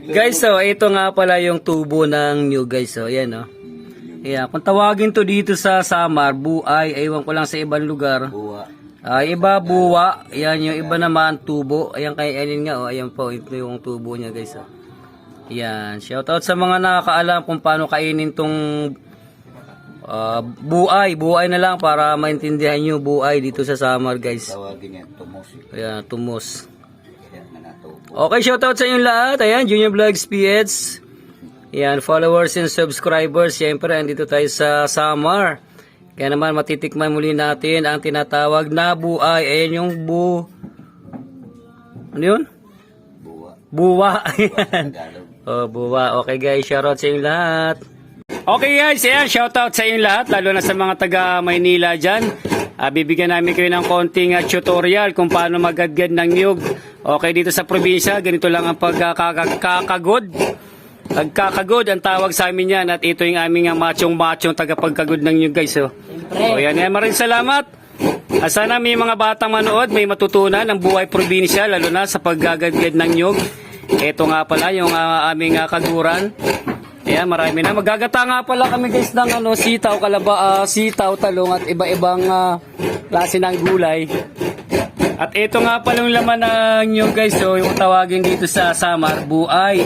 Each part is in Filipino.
Guys, so ito nga pala yung tubo ng new guys. So, ayan oh. Ayan, kung tawagin to dito sa Samar, buay, ewan ko lang sa ibang lugar. Buwa. Ay, iba buwa, ayan yung iba naman tubo. Ayan kay Elin nga oh, ayan po, ito yung tubo niya guys oh. Ayan, shoutout sa mga nakakaalam kung paano kainin tong ah, buay, buay na lang para maintindihan nyo buay dito sa Samar guys. Tawagin yan, tumusi. Ayan, tumus. Natubo. Okay, shoutout sa inyong lahat. Ayan, Junior Vlogs PH. Ayan, followers and subscribers. Siyempre, andito tayo sa Samar. Kaya naman, matitikman muli natin ang tinatawag na buay. Ayan yung bu... Ano yun? Buwa. Buwa. Ayan. Tagalog. Oh, buwa. Okay guys, shoutout sa inyong lahat. Okay guys, ayan, shoutout sa inyong lahat, lalo na sa mga taga Maynila dyan. Ah, bibigyan namin kayo ng konting ah, tutorial kung paano magadgad ng niyog. Okay, dito sa probinsya, ganito lang ang pagkakagod. Pagkakagod ang tawag sa amin yan at ito yung aming machong-machong tagapagkagod ng niyog guys. Oh. So, yan, yan, maraming salamat. Ah, sana may mga batang manood, may matutunan ng buhay probinsya, lalo na sa paggagadgad ng nyog. Ito nga pala yung ah, aming ah, kaguran. Ayan, marami na. Magagata nga pala kami guys ng ano, sitaw, kalaba, ah, sitaw, talong at iba-ibang ah, klase ng gulay. At ito nga pala yung laman ng nyog guys, so yung tawagin dito sa Samar, buay.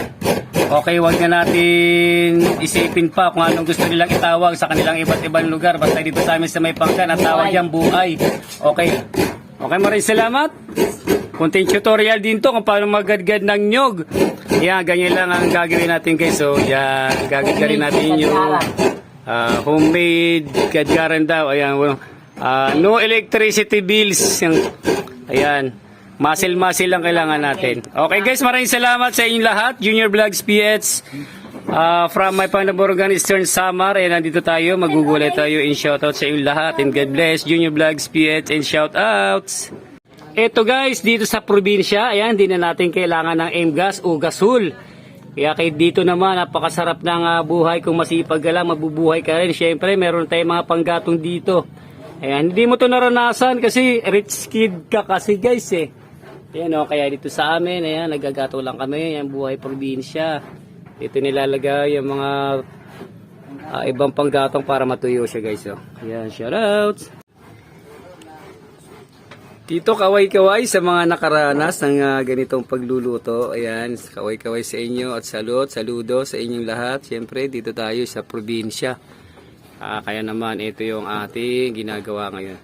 Okay, wag na natin isipin pa kung anong gusto nilang itawag sa kanilang iba't ibang lugar. Basta dito sa amin sa may pangkan, ang tawag yan buhay. Okay. Okay, maraming salamat. Kunting tutorial din to kung paano magadgad ng nyog. Yan, ganyan lang ang gagawin natin guys. So, yan, gagadgarin natin yung ah, homemade gadgaran daw. Ayan, well, ah, no electricity bills. Yan. Ayan. Muscle-muscle lang kailangan natin. Okay guys, maraming salamat sa inyong lahat. Junior Vlogs PH. Uh, from my Panaborgan Eastern Samar. And nandito tayo. Magugulay tayo in shoutout sa inyong lahat. And God bless Junior Vlogs PH and shoutouts. Ito guys, dito sa probinsya, ayan, hindi na natin kailangan ng M-gas o gasol. Kaya kay dito naman, napakasarap ng ah, buhay kung masipag ka lang, mabubuhay ka rin. Siyempre, meron tayong mga panggatong dito. Ayan, hindi mo to naranasan kasi rich kid ka kasi guys eh. Ayan o, kaya dito sa amin, ayan, nagagato lang kami, ayan, buhay probinsya. Dito nilalagay yung mga ah, ibang panggatong para matuyo siya guys. Oh. Ayan, shoutouts. Dito kaway-kaway sa mga nakaranas ng ah, ganitong pagluluto. Ayan, kaway-kaway sa inyo at salud, saludo sa inyong lahat. Siyempre, dito tayo sa probinsya. Ah, kaya naman, ito yung ating ginagawa ngayon.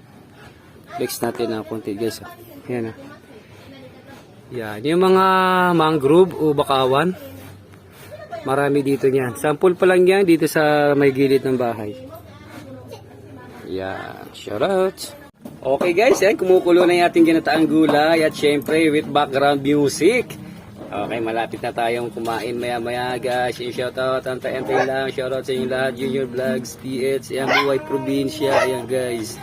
Flex natin ng konti guys. oh. Ayan ah. Yan, yung mga mangrove o bakawan. Marami dito niyan. Sample pa lang yan dito sa may gilid ng bahay. Yan, shoutout. Okay guys, yan, kumukulo na yung ating ginataang gulay at syempre with background music. Okay, malapit na tayong kumain maya-maya guys. Yung shoutout, antay-antay lang. Shoutout sa inyo lahat, Junior Vlogs, PH, buhay probinsya. Ayan guys.